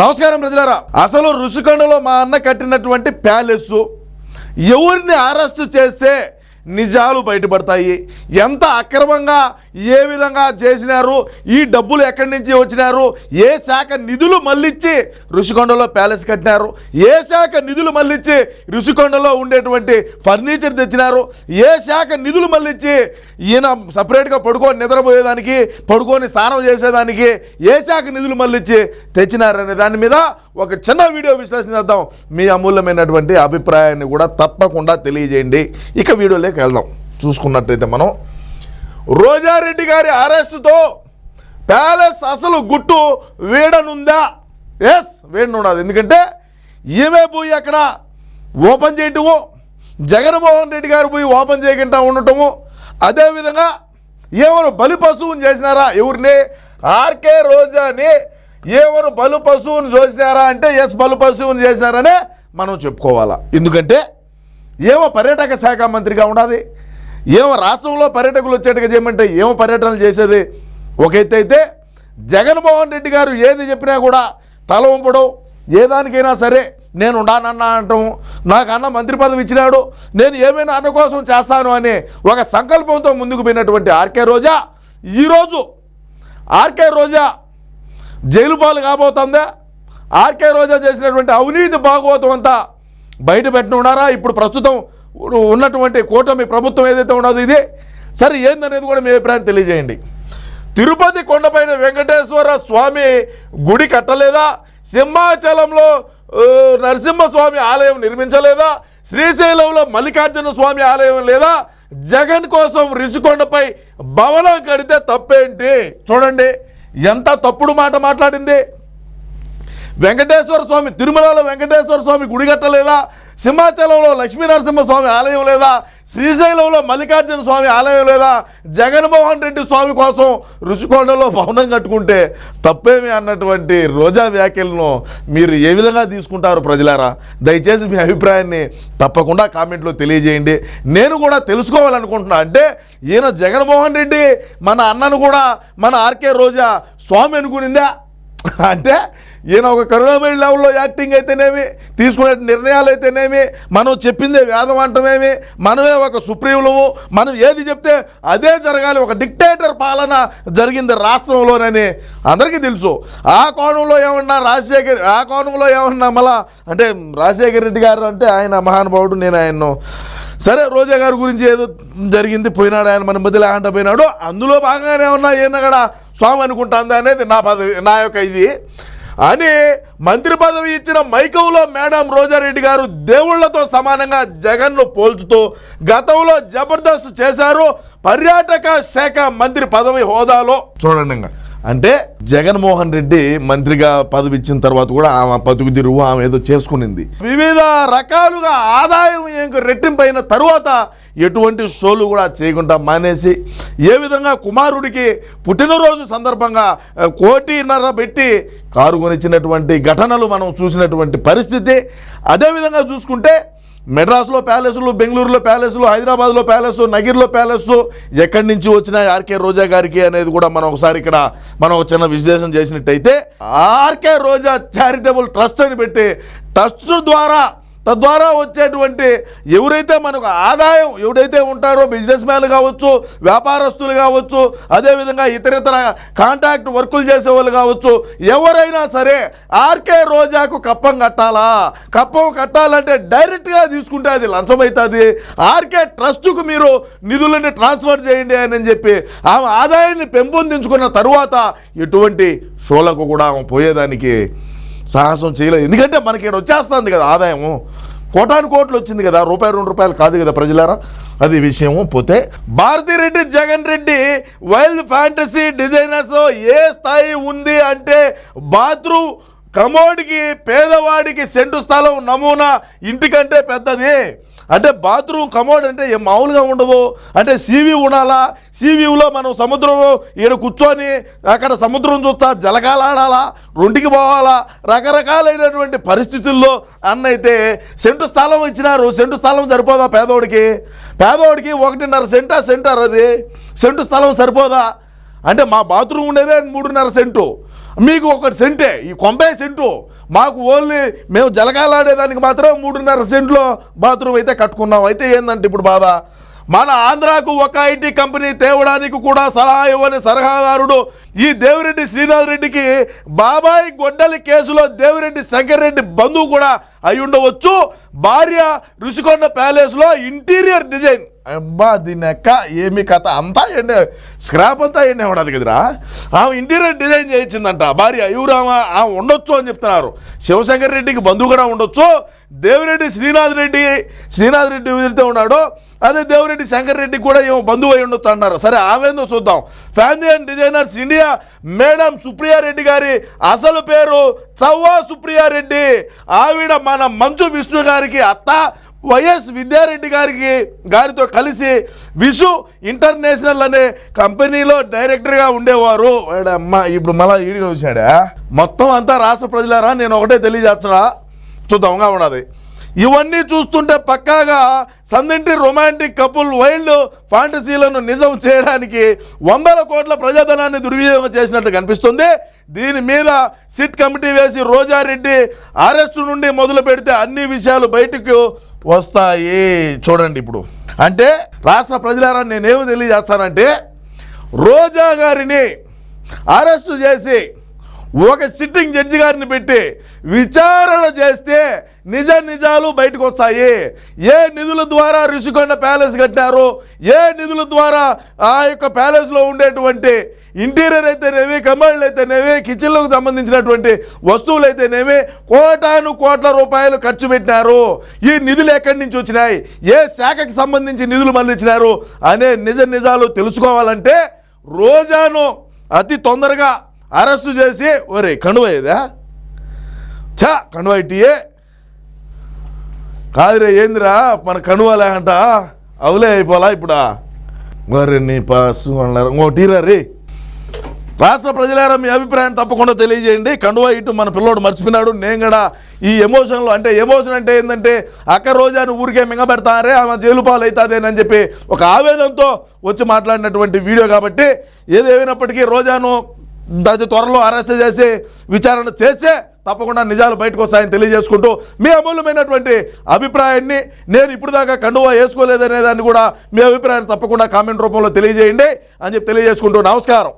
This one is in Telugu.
నమస్కారం ప్రజలారా. అసలు ఋషికొండలో మా అన్న కట్టినటువంటి ప్యాలెస్ ఎవరిని అరెస్ట్ చేస్తే నిజాలు బయటపడతాయి. ఎంత అక్రమంగా ఏ విధంగా చేసినారు ఈ డబ్బులు ఎక్కడి నుంచి వచ్చినారు ఏ శాఖ నిధులు మళ్ళిచ్చి ఋషికొండలో ప్యాలెస్ కట్టినారు ఏ శాఖ నిధులు మళ్ళిచ్చి ఋషికొండలో ఉండేటువంటి ఫర్నిచర్ తెచ్చినారు ఏ శాఖ నిధులు మళ్ళిచ్చి ఈయన సపరేట్గా పడుకొని నిద్రపోయేదానికి పడుకొని స్నానం చేసేదానికి ఏ శాఖ నిధులు మళ్ళిచ్చి తెచ్చినారనే దాని మీద ఒక చిన్న వీడియో విశ్లేషణ చేద్దాం. మీ అమూల్యమైనటువంటి అభిప్రాయాన్ని కూడా తప్పకుండా తెలియజేయండి. ఇక వీడియోలోకి వెళ్దాం. చూసుకున్నట్టయితే మనం రోజారెడ్డి గారి అరెస్టుతో ప్యాలెస్ అసలు గుట్టు వీడనుందా? ఎస్ వీడనున్నది ఎందుకంటే ఈమె పోయి అక్కడ ఓపెన్ చేయటము జగన్మోహన్ రెడ్డి గారు పోయి ఓపెన్ చేయకుండా ఉండటము అదేవిధంగా ఏమైనా బలి పశువుని చేసినారా? ఎవరిని? ఆర్కే రోజాని ఎవరు బలు పశువుని చూసినారా అంటే ఎస్ బలు పశువుని చేసినారనే మనం చెప్పుకోవాలా. ఎందుకంటే ఏమో పర్యాటక శాఖ మంత్రిగా ఉండాలి. ఏమో రాష్ట్రంలో పర్యాటకులు వచ్చేట్టుగా చేయమంటే ఏమో పర్యటనలు చేసేది ఒక అయితే జగన్మోహన్ రెడ్డి గారు ఏది చెప్పినా కూడా తల ఉంపడం ఏ దానికైనా సరే నేను ఉండానన్నా అంటాం. నాకు అన్న మంత్రి పదవి ఇచ్చినాడు నేను ఏమైనా అన్న కోసం చేస్తాను అనే ఒక సంకల్పంతో ముందుకు పోయినటువంటి ఆర్కే రోజా ఈరోజు ఆర్కే రోజా జైలు పాలు కాబోతుందా? ఆర్కే రోజా చేసినటువంటి అవినీతి భాగవతం అంతా బయట పెట్టనున్నారా ఇప్పుడు ప్రస్తుతం ఉన్నటువంటి కూటమి ప్రభుత్వం ఏదైతే ఉన్నదో ఇది. సరే ఏందనేది కూడా మీ అభిప్రాయం తెలియజేయండి. తిరుపతి కొండపైన వెంకటేశ్వర స్వామి గుడి కట్టలేదా? సింహాచలంలో నరసింహస్వామి ఆలయం నిర్మించలేదా? శ్రీశైలంలో మల్లికార్జున స్వామి ఆలయం లేదా? జగన్ కోసం రిషికొండపై భవనం కడితే తప్పేంటి? చూడండి. ఎంత తప్పుడు మాట మాట్లాడింది? వెంకటేశ్వర స్వామి తిరుమలలో వెంకటేశ్వర స్వామి గుడి కట్టలేదా? సింహాచలంలో లక్ష్మీనరసింహ స్వామి ఆలయం లేదా? శ్రీశైలంలో మల్లికార్జున స్వామి ఆలయం లేదా? జగన్మోహన్ రెడ్డి స్వామి కోసం రుషికొండలో భవనం కట్టుకుంటే తప్పేమి అన్నటువంటి రోజా వ్యాఖ్యలను మీరు ఏ విధంగా తీసుకుంటారు ప్రజలారా? దయచేసి మీ అభిప్రాయాన్ని తప్పకుండా కామెంట్లో తెలియజేయండి. నేను కూడా తెలుసుకోవాలనుకుంటున్నా. అంటే ఈయన జగన్మోహన్ రెడ్డి మన అన్నను కూడా మన ఆర్కే రోజా స్వామి అనుకునిందా? అంటే ఈయన ఒక కరుణామణి లెవెల్లో యాక్టింగ్ అయితేనేమి తీసుకునే నిర్ణయాలు అయితేనేమి మనం చెప్పిందే వేదం అంటమేమి మనమే ఒక సుప్రీములము మనం ఏది చెప్తే అదే జరగాలి ఒక డిక్టేటర్ పాలన జరిగింది రాష్ట్రంలోనని అందరికీ తెలుసు. ఆ కోణంలో ఏమన్నా రాజశేఖర్ ఆ కోణంలో ఏమన్నా మళ్ళా అంటే రాజశేఖర రెడ్డి గారు అంటే ఆయన మహానుభావుడు నేను ఆయన్ను సరే రోజా గారి గురించి ఏదో జరిగింది పోయినాడు ఆయన మన మధ్యలో ఆంట పోయినాడు అందులో భాగంగానే ఉన్నా ఈయన కూడా స్వామి అనుకుంటుంది అనేది నా పదవి నా యొక్క ఇది. అని మంత్రి పదవి ఇచ్చిన మైకవులో మేడం రోజారెడ్డి గారు దేవుళ్ళతో సమానంగా జగన్ను పోల్చుతూ గతంలో జబర్దస్త్ చేశారు. పర్యాటక శాఖ మంత్రి పదవి హోదాలో చూడండి అంటే జగన్మోహన్ రెడ్డి మంత్రిగా పదవి ఇచ్చిన తర్వాత కూడా ఆమె బతుకు తిరుగు ఆమె ఏదో చేసుకునింది. వివిధ రకాలుగా ఆదాయం ఇంక రెట్టింపైన తరువాత ఎటువంటి షోలు కూడా చేయకుండా మానేసి ఏ విధంగా కుమారుడికి పుట్టినరోజు సందర్భంగా కోటిన్నర పెట్టి కారు కొనిచ్చినటువంటి ఘటనలు మనం చూసినటువంటి పరిస్థితి అదేవిధంగా చూసుకుంటే మెడ్రాస్లో ప్యాలెస్లు బెంగళూరులో ప్యాలెస్లు హైదరాబాద్లో ప్యాలెస్ నగిర్లో ప్యాలెస్ ఎక్కడి నుంచి వచ్చిన ఆర్కే రోజా గారికి అనేది కూడా మనం ఒకసారి ఇక్కడ మనం ఒక చిన్న విశ్లేషణ చేసినట్టయితే ఆర్కే రోజా చారిటబుల్ ట్రస్ట్ అని పెట్టి ట్రస్ట్ ద్వారా తద్వారా వచ్చేటువంటి ఎవరైతే మనకు ఆదాయం ఎవరైతే ఉంటారో బిజినెస్ మ్యాన్లు కావచ్చు వ్యాపారస్తులు కావచ్చు అదేవిధంగా ఇతరితర కాంట్రాక్ట్ వర్కులు చేసే వాళ్ళు కావచ్చు ఎవరైనా సరే ఆర్కే రోజాకు కప్పం కట్టాలా? కప్పం కట్టాలంటే డైరెక్ట్గా తీసుకుంటే అది లంచం అవుతుంది ఆర్కే ట్రస్టుకు మీరు నిధులని ట్రాన్స్ఫర్ చేయండి అని చెప్పి ఆమె ఆదాయాన్ని పెంపొందించుకున్న తరువాత ఎటువంటి షోలకు కూడా ఆమె పోయేదానికి సాహసం చేయలేదు. ఎందుకంటే మనకి ఇక్కడ వచ్చేస్తుంది కదా ఆదాయము. కోటాను కోట్లు వచ్చింది కదా రూపాయి రెండు రూపాయలు కాదు కదా ప్రజలారా? అది విషయము. పోతే Bharathi Reddy Jagan Reddy wild fantasy designers ఏ స్థాయి ఉంది అంటే బాత్రూమ్ కమోడికి పేదవాడికి సెంటు స్థలం నమూనా ఇంటికంటే పెద్దది. అంటే బాత్రూమ్ కమోడ్ అంటే ఏం మామూలుగా ఉండదు. అంటే సీవీ ఉండాలా? సీవీలో మనం సముద్రంలో ఈడ కూర్చొని అక్కడ సముద్రం చూస్తా జలకాలాడాలా రొంటికి పోవాలా? రకరకాలైనటువంటి పరిస్థితుల్లో అన్నైతే సెంటు స్థలం ఇచ్చినారు. సెంటు స్థలం సరిపోదా పేదోడికి? పేదోడికి ఒకటిన్నర సెంటా సెంటర్ అది సెంటు స్థలం సరిపోదా? అంటే మా బాత్రూమ్ ఉండేదే మూడున్నర సెంటు. మీకు ఒక సెంటే ఈ కొంపే సెంటు. మాకు ఓన్లీ మేము జలకాలాడేదానికి మాత్రం మూడున్నర సెంట్లో బాత్రూమ్ అయితే కట్టుకున్నాం. అయితే ఏందంటే ఇప్పుడు బాధ? మన ఆంధ్రాకు ఒక ఐటీ కంపెనీ తేవడానికి కూడా సలహా ఇవ్వని సలహాదారుడు ఈ దేవిరెడ్డి శ్రీనాథ్ రెడ్డికి బాబాయ్ గొడ్డలి కేసులో దేవిరెడ్డి శంకర్ రెడ్డి బంధువు కూడా అయి ఉండవచ్చు భార్య రుషికొండ ప్యాలెస్లో ఇంటీరియర్ డిజైన్. అబ్బా దీని ఏమి కథ? అంతా ఎండే స్క్రాప్ అంతా ఎండే ఉండదు కదరా? ఆమె ఇంటీరియర్ డిజైన్ చేయించిందంట. భార్య ఎవరామా ఆమె ఉండొచ్చు అని చెప్తున్నారు. శివశంకర్ రెడ్డికి బంధువు కూడా ఉండొచ్చు. దేవిరెడ్డి శ్రీనాథ్ రెడ్డి శ్రీనాథ్ రెడ్డి ఎవరైతే ఉన్నాడో అదే దేవిరెడ్డి శంకర్ రెడ్డి కూడా ఏమో బంధువు అయి ఉండొచ్చు అన్నారు. సరే ఆమెందో చూద్దాం. Fancy and designers India madam Supriya Reddy గారి అసలు పేరు చవ్వా సుప్రియా రెడ్డి. ఆవిడ మన మంచు విష్ణు గారికి అత్త వైఎస్ విద్యారెడ్డి గారికి గారితో కలిసి విషు ఇంటర్నేషనల్ అనే కంపెనీలో డైరెక్టర్గా ఉండేవారు. వాడమ్మ ఇప్పుడు మళ్ళీ ఈడిగా వచ్చాడా? మొత్తం అంతా రాష్ట్ర ప్రజలారా? నేను ఒకటే తెలియజేస్తున్నా. చూద్దాంగా ఉన్నది. ఇవన్నీ చూస్తుంటే పక్కాగా సందింటి రొమాంటిక్ కపుల్ వైల్డ్ ఫాంటసీలను నిజం చేయడానికి వందల కోట్ల ప్రజాధనాన్ని దుర్వినియోగం చేసినట్టు కనిపిస్తుంది. దీని మీద సిట్ కమిటీ వేసి రోజారెడ్డి అరెస్టు నుండి మొదలు పెడితే అన్ని విషయాలు బయటకు వస్తాయి చూడండి ఇప్పుడు. అంటే రాష్ట్ర ప్రజలారా నేనేమి తెలియజేస్తానంటే రోజా గారిని అరెస్టు చేసి ఒక సిట్టింగ్ జడ్జి గారిని పెట్టి విచారణ చేస్తే నిజ నిజాలు బయటకు వస్తాయి ఏ నిధుల ద్వారా ఋషికొండ ప్యాలెస్ కట్టారు? ఏ నిధుల ద్వారా ఆ యొక్క ప్యాలెస్లో ఉండేటువంటి ఇంటీరియర్ అయితేనేవి కమాండ్లు అయితేనేవి కిచెన్లకు సంబంధించినటువంటి వస్తువులు అయితేనేవి కోటాను కోట్ల రూపాయలు ఖర్చు పెట్టినారు. ఈ నిధులు ఎక్కడి నుంచి వచ్చినాయి? ఏ శాఖకి సంబంధించి నిధులు మళ్ళించినారు అనే నిజ నిజాలు తెలుసుకోవాలంటే రోజాను అతి తొందరగా అరెస్టు చేసి ఒరే కణువయ్యేదా చా కణువైటియే కాదురే ఏందిరా మన కణువ అంట అవులే అయిపోలా ఇప్పుడా? మరి నీ పాసు అన్నారు? ఇంకోటిరా రే. రాష్ట్ర ప్రజలారా మీ అభిప్రాయం తప్పకుండా తెలియజేయండి. కండువా ఇటు మన పిల్లోడు మర్చిపోయినాడు. నేను కూడా ఈ ఎమోషన్లో అంటే ఎమోషన్ అంటే ఏంటంటే అక్క రోజాను ఊరికే మింగబెడతారే ఆమె జైలు పాలు అవుతుందేనని చెప్పి ఒక ఆవేదనతో వచ్చి మాట్లాడినటువంటి వీడియో కాబట్టి ఏదేమైనప్పటికీ రోజాను దాని త్వరలో అరెస్ట్ చేసి విచారణ చేస్తే తప్పకుండా నిజాలు బయటకు వస్తాయని తెలియజేసుకుంటూ మీ అమూల్యమైనటువంటి అభిప్రాయాన్ని నేను ఇప్పుడు దాకా కండువా వేసుకోలేదనే దాన్ని కూడా మీ అభిప్రాయాన్ని తప్పకుండా కామెంట్ రూపంలో తెలియజేయండి అని చెప్పి తెలియజేసుకుంటూ నమస్కారం.